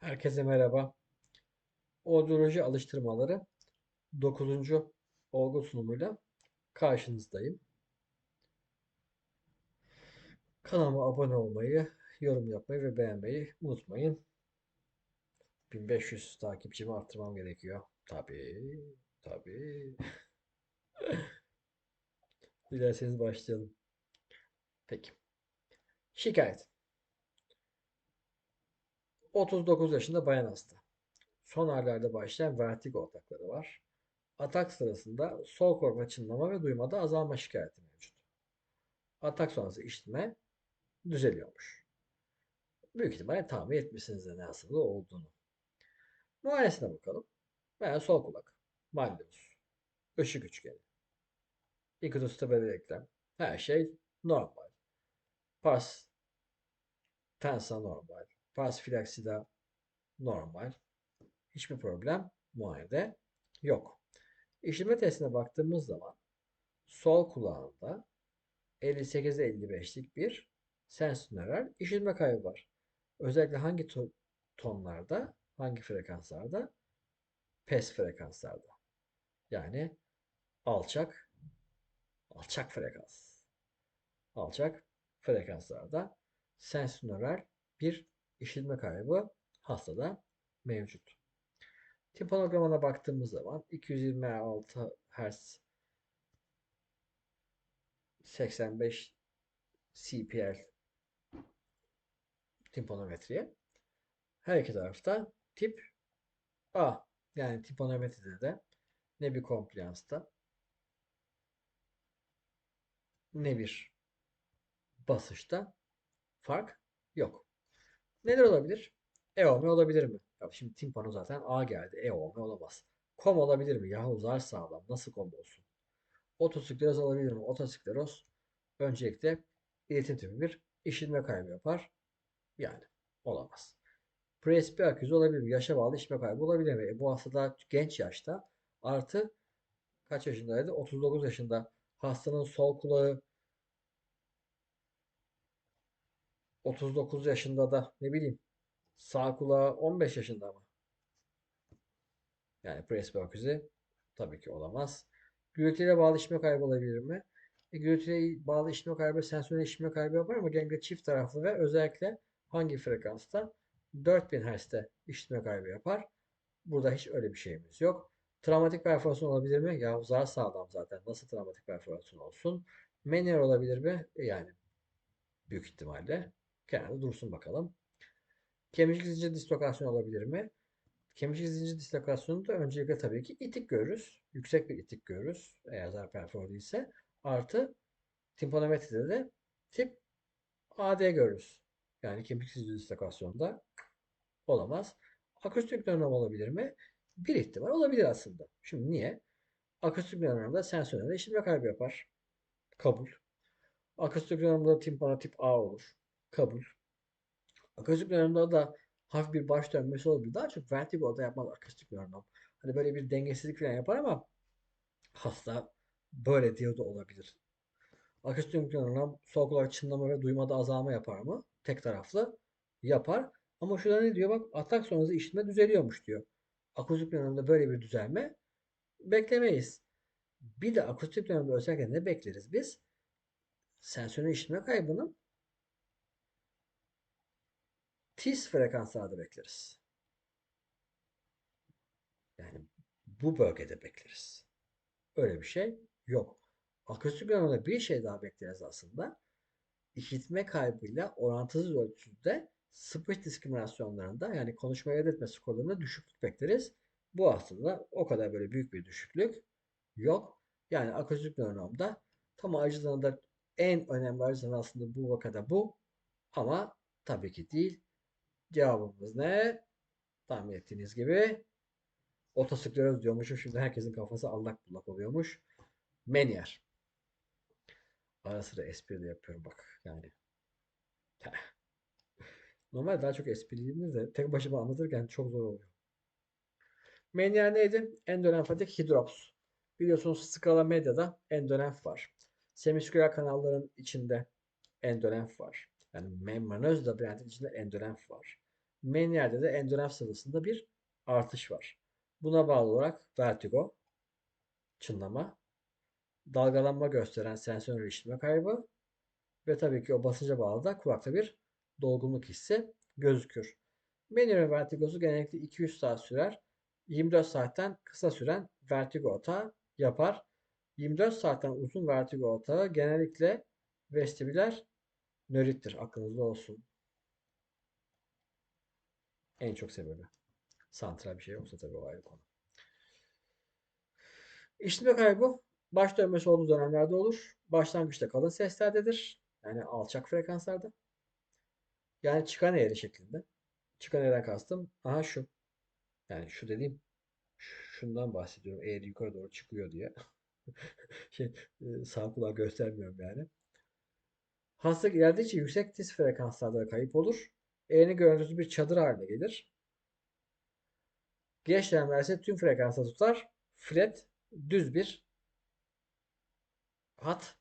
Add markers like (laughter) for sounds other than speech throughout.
Herkese merhaba. Audioloji alıştırmaları 9. olgu sunumuyla karşınızdayım. Kanalıma abone olmayı, yorum yapmayı ve beğenmeyi unutmayın. 1500 takipçimi arttırmam gerekiyor. Tabii, tabii. (laughs) Dilerseniz başlayalım. Peki. Şikayet. 39 yaşında bayan hasta. Son aylarda başlayan vertigo atakları var. Atak sırasında sol korkma çınlama ve duymada azalma şikayeti mevcut. Atak sonrası işitme düzeliyormuş. Büyük ihtimalle tahmin etmişsinizdir ne hastalığı olduğunu. Muayenesine bakalım. Veya sol kulak, malleus, ışık üçgeni, ikutus tabeli eklem, her şey normal. Pars tensa normal. Pars filaksida normal. Hiçbir problem muayenede yok. İşitme testine baktığımız zaman sol kulağında 58-55'lik bir sensnöral işitme kaybı var. Özellikle hangi to- tonlarda, hangi frekanslarda? Pes frekanslarda. Yani alçak, alçak frekans. Alçak frekanslarda sensnöral bir işitme kaybı hastada mevcut. Timpanogramına baktığımız zaman 226 Hz 85 CPL timpanometriye. Her iki tarafta tip A yani timpanometride de ne bir kompliyansta ne bir basışta fark yok. Neler olabilir? EOM olabilir mi? Ya şimdi timpano zaten A geldi. EOM olamaz. Kom olabilir mi? Yahu zar sağlam. Nasıl kom olsun? Otoskleroz olabilir mi? Otoskleroz öncelikle iletim tipi bir işitme kaybı yapar. Yani olamaz. Presbi aküzü olabilir mi? Yaşa bağlı işitme kaybı olabilir mi? E, bu hastada genç yaşta artı kaç yaşındaydı? 39 yaşında hastanın sol kulağı 39 yaşında da ne bileyim sağ kulağı 15 yaşında mı? Yani presbaküze tabii ki olamaz. Gürültüye bağlı işitme kaybı olabilir mi? E, gürültüye bağlı işitme kaybı sensörel işitme kaybı yapar ama genelde çift taraflı ve özellikle hangi frekansta? 4000 Hz'de işitme kaybı yapar. Burada hiç öyle bir şeyimiz yok. Travmatik perforasyon olabilir mi? Ya zar sağlam zaten. Nasıl travmatik perforasyon olsun? Menier olabilir mi? E, yani büyük ihtimalle. Kenarda dursun bakalım. Kemik zincir dislokasyon olabilir mi? Kemik zincir dislokasyonu da öncelikle tabii ki itik görürüz. Yüksek bir itik görürüz. Eğer zar perfor değilse. Artı timpanometride de tip AD görürüz. Yani kemik zincir dislokasyonda olamaz. Akustik nöron olabilir mi? Bir ihtimal olabilir aslında. Şimdi niye? Akustik nöronda sensörle işitme kaybı yapar. Kabul. Akustik nöronda timpano tip A olur. Kabul. Akustik nöronda da hafif bir baş dönmesi olabilir. Daha çok vertigoda yapmaz akustik nöron. Hani böyle bir dengesizlik falan yapar ama hasta böyle diyor da olabilir. Akustik nöron sol kulak çınlama ve duymada azalma yapar mı? Tek taraflı yapar. Ama şurada ne diyor? Bak atak sonrası işitme düzeliyormuş diyor. Akustik nöronda böyle bir düzelme beklemeyiz. Bir de akustik nöronda özellikle ne bekleriz biz? Sensörün işitme kaybının tiz frekanslarda bekleriz. Yani bu bölgede bekleriz. Öyle bir şey yok. Akustik nöronda bir şey daha bekleriz aslında. İşitme kaybıyla orantısız ölçüde speech diskriminasyonlarında yani konuşma elde skorlarında düşüklük bekleriz. Bu aslında o kadar böyle büyük bir düşüklük yok. Yani akustik nöronomda tam acılarında en önemli acılar aslında bu vakada bu. Ama tabii ki değil. Cevabımız ne? Tahmin ettiğiniz gibi otoskleroz diyormuşum. Şimdi herkesin kafası allak bullak oluyormuş. Menier. Ara sıra espri de yapıyorum bak yani. Normal daha çok esprilidir de tek başıma anlatırken çok zor oluyor. Menier neydi? Endolenfatik hidrops. Biliyorsunuz skala medyada endolenf var. Semisküler kanalların içinde endolenf var. Yani membranöz labirentin içinde endolenf var. Menier'de de endurance sıvısında bir artış var. Buna bağlı olarak vertigo, çınlama, dalgalanma gösteren sensör işitme kaybı ve tabii ki o basınca bağlı da kulakta bir dolgunluk hissi gözükür. Meniere vertigosu genellikle 200 saat sürer. 24 saatten kısa süren vertigo atağı yapar. 24 saatten uzun vertigo atağı genellikle vestibüler nörittir. Aklınızda olsun. En çok sebebi. Santral bir şey yoksa tabii o ayrı konu. İşitme kaybı baş dönmesi olduğu dönemlerde olur. Başlangıçta kalın seslerdedir. Yani alçak frekanslarda. Yani çıkan eğri şeklinde. Çıkan eğriden kastım. Aha şu. Yani şu dediğim şundan bahsediyorum. Eğri yukarı doğru çıkıyor diye. (laughs) şey, e, sağ kulağı göstermiyorum yani. Hastalık ilerledikçe yüksek tiz frekanslarda kayıp olur. Eğrinin görüntüsü bir çadır haline gelir. Geç ise tüm frekansa tutar. Fret düz bir hat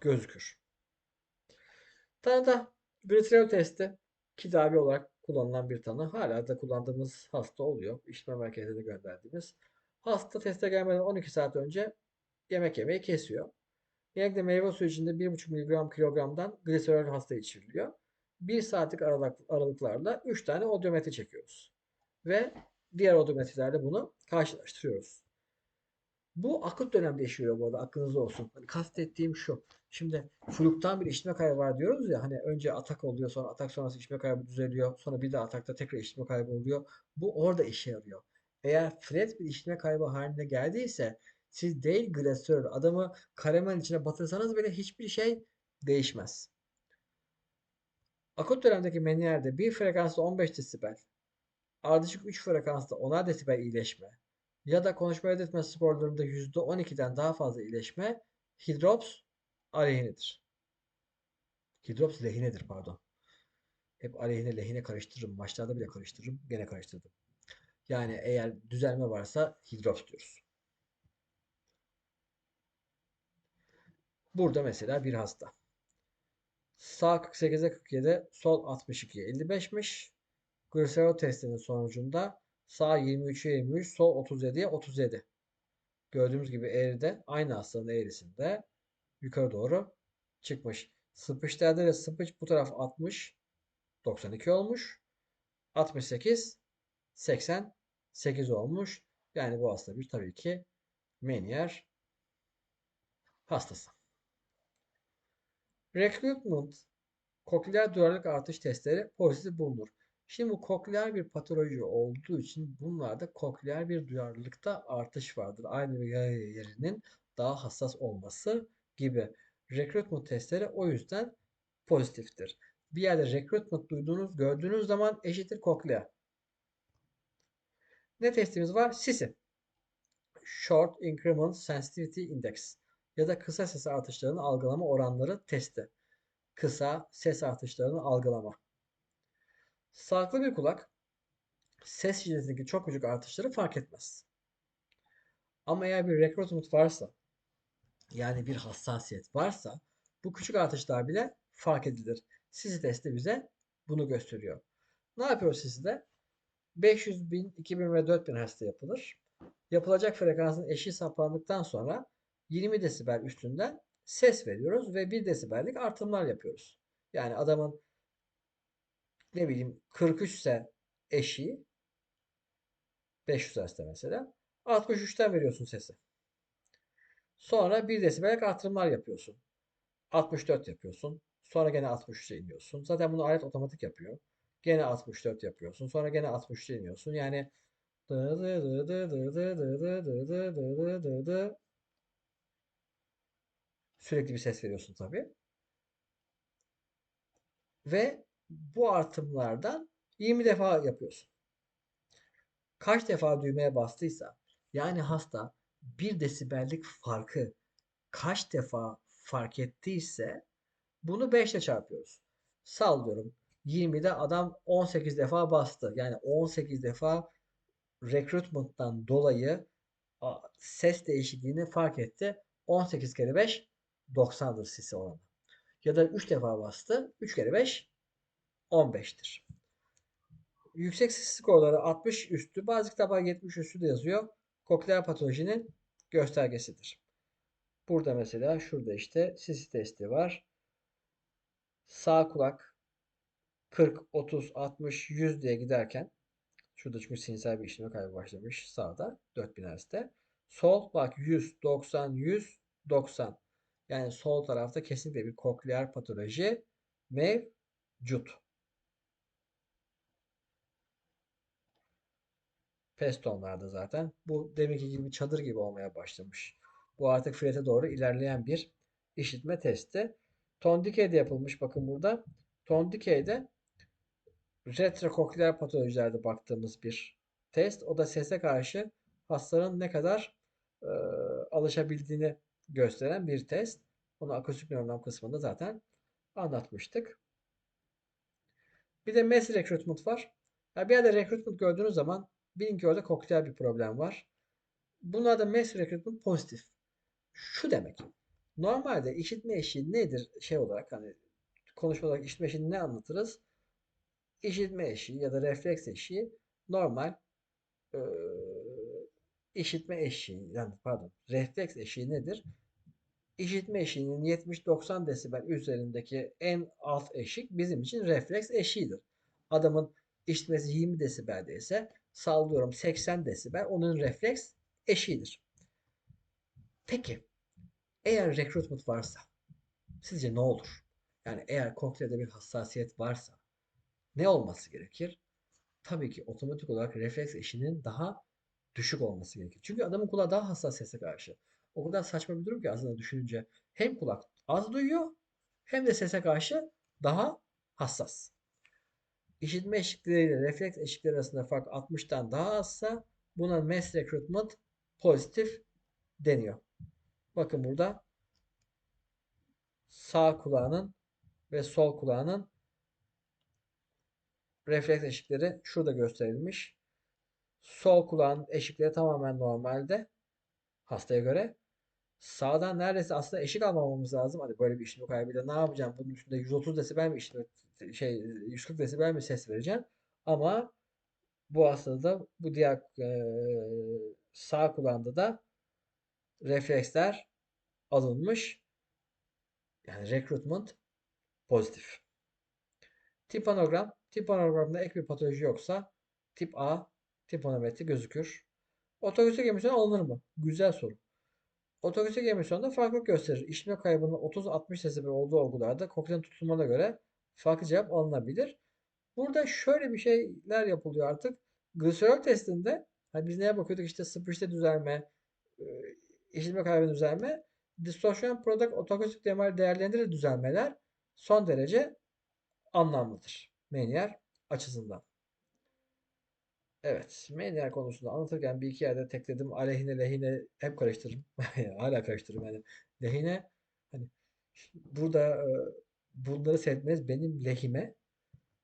gözükür. Tanıda Gretreo testi tedavi olarak kullanılan bir tanı. Hala da kullandığımız hasta oluyor. İşitme merkezine gönderdiğimiz. Hasta teste gelmeden 12 saat önce yemek yemeyi kesiyor. Genellikle meyve suyu içinde 1,5 mg kilogramdan gliserol hasta içiriliyor. 1 saatlik aralık, aralıklarla 3 tane odyometri çekiyoruz. Ve diğer odyometrilerle bunu karşılaştırıyoruz. Bu akut dönemde işliyor bu arada aklınızda olsun. Hani kastettiğim şu. Şimdi fluktan bir işitme kaybı var diyoruz ya hani önce atak oluyor sonra atak sonrası işitme kaybı düzeliyor. Sonra bir daha atakta tekrar işitme kaybı oluyor. Bu orada işe yarıyor. Eğer fret bir işitme kaybı haline geldiyse siz değil glasör adamı karamel içine batırsanız bile hiçbir şey değişmez. Akut dönemdeki meniyerde bir frekansta 15 desibel, ardışık 3 frekansta 10'ar desibel iyileşme ya da konuşma ödetme skorlarında %12'den daha fazla iyileşme hidrops aleyhinedir. Hidrops lehinedir pardon. Hep aleyhine lehine karıştırırım. Maçlarda bile karıştırırım. Gene karıştırdım. Yani eğer düzelme varsa hidrops diyoruz. Burada mesela bir hasta. Sağ 48'e 47, sol 62'ye 55'miş. Glycerol testinin sonucunda sağ 23'e 23, sol 37'ye 37. Gördüğümüz gibi eğride aynı hastanın eğrisinde yukarı doğru çıkmış. Sıpışlarda da sıpış bu taraf 60 92 olmuş. 68 88 olmuş. Yani bu hasta bir tabii ki Menier hastası. Recruitment kokleer duyarlılık artış testleri pozitif bulunur. Şimdi bu kokleer bir patoloji olduğu için bunlarda kokleer bir duyarlılıkta artış vardır. Aynı bir yerinin daha hassas olması gibi. Recruitment testleri o yüzden pozitiftir. Bir yerde recruitment duyduğunuz, gördüğünüz zaman eşittir koklea. Ne testimiz var? SISI. Short Increment Sensitivity Index ya da kısa ses artışlarının algılama oranları testi. Kısa ses artışlarını algılama. Sağlıklı bir kulak ses şiddetindeki çok küçük artışları fark etmez. Ama eğer bir recruitment varsa yani bir hassasiyet varsa bu küçük artışlar bile fark edilir. Sisi testi bize bunu gösteriyor. Ne yapıyor Sisi de? 500 bin, 2000 ve 4000 hasta yapılır. Yapılacak frekansın eşi saplandıktan sonra 20 desibel üstünden ses veriyoruz ve 1 desibellik artımlar yapıyoruz. Yani adamın ne bileyim 43 ise eşiği 500 Hz mesela 63'ten veriyorsun sesi. Sonra 1 desibellik artırımlar yapıyorsun. 64 yapıyorsun. Sonra gene 63'e iniyorsun. Zaten bunu alet otomatik yapıyor. Gene 64 yapıyorsun. Sonra gene 63'e iniyorsun. Yani sürekli bir ses veriyorsun tabi. Ve bu artımlardan 20 defa yapıyorsun. Kaç defa düğmeye bastıysa yani hasta 1 desibellik farkı kaç defa fark ettiyse bunu 5 ile çarpıyoruz. Sallıyorum. 20'de adam 18 defa bastı. Yani 18 defa recruitment'tan dolayı ses değişikliğini fark etti. 18 kere 5 90'dır sisi oranı. Ya da 3 defa bastı. 3 kere 5 15'tir. yüksek skorları 60 üstü, bazı kitaplar 70 üstü de yazıyor. Kokleer patolojinin göstergesidir. Burada mesela şurada işte sisi testi var. Sağ kulak 40, 30, 60, 100 diye giderken şurada çünkü sinsel bir işleme kaybı başlamış sağda 4000 Hz'de. Sol bak 100, 90, 100, 90. Yani sol tarafta kesinlikle bir kokleer patoloji mevcut. Pestonlarda zaten. Bu deminki gibi çadır gibi olmaya başlamış. Bu artık Fred'e doğru ilerleyen bir işitme testi. Tondike'de yapılmış bakın burada. Tondike'de retrokokleer patolojilerde baktığımız bir test. O da sese karşı hastanın ne kadar e, alışabildiğini gösteren bir test. Onu akustik nörogram kısmında zaten anlatmıştık. Bir de mass recruitment var. Yani bir yerde recruitment gördüğünüz zaman bilin ki orada kokteyl bir problem var. Bunlarda mass recruitment pozitif. Şu demek. Normalde işitme eşiği nedir şey olarak hani konuşma olarak işitme eşiğini ne anlatırız? İşitme eşiği ya da refleks eşiği normal işitme eşiği yani pardon refleks eşiği nedir? İşitme eşiğinin 70-90 desibel üzerindeki en alt eşik bizim için refleks eşiğidir. Adamın işitmesi 20 desibelde ise sallıyorum 80 desibel onun refleks eşiğidir. Peki eğer recruitment varsa sizce ne olur? Yani eğer kokleerde bir hassasiyet varsa ne olması gerekir? Tabii ki otomatik olarak refleks eşiğinin daha düşük olması gerekir. Çünkü adamın kulağı daha hassas sese karşı. O kadar saçma bir durum ki aslında düşününce. Hem kulak az duyuyor hem de sese karşı daha hassas. İşitme eşikleriyle refleks eşikleri arasında fark 60'tan daha azsa buna mass recruitment pozitif deniyor. Bakın burada sağ kulağının ve sol kulağının refleks eşikleri şurada gösterilmiş. Sol kulağın eşikleri tamamen normalde hastaya göre. Sağdan neredeyse aslında eşik almamamız lazım. Hadi böyle bir işlem kaybıyla ne yapacağım? Bunun üstünde 130 desibel mi işlem şey 140 desibel mi ses vereceğim? Ama bu hastada bu diğer e, sağ kulağında da refleksler alınmış. Yani recruitment pozitif. Tipanogram. Tipanogramda ek bir patoloji yoksa tip A tiponometri gözükür. Otokristik emisyon alınır mı? Güzel soru. Otokristik emisyonda farklılık gösterir. İşitme kaybının 30-60 desibel olduğu olgularda kokteylin tutulmana göre farklı cevap alınabilir. Burada şöyle bir şeyler yapılıyor artık. Glycerol testinde hani biz neye bakıyorduk işte sıpışta düzelme, işitme kaybı düzelme, distortion product otoakustik DMR değerlendirir düzelmeler son derece anlamlıdır. Menier açısından. Evet. Menier konusunda anlatırken bir iki yerde tekledim. Aleyhine lehine hep karıştırırım. (laughs) Hala karıştırırım yani. Lehine hani burada bunları seyretmeniz benim lehime.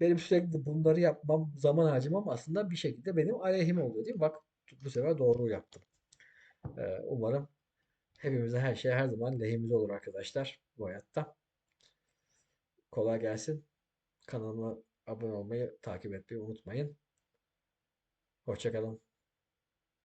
Benim sürekli bunları yapmam, zaman harcamam aslında bir şekilde benim aleyhime oluyor değil mi? Bak bu sefer doğru yaptım. Umarım hepimize her şey her zaman lehimize olur arkadaşlar bu hayatta. Kolay gelsin. Kanalıma abone olmayı, takip etmeyi unutmayın. Hoşçakalın.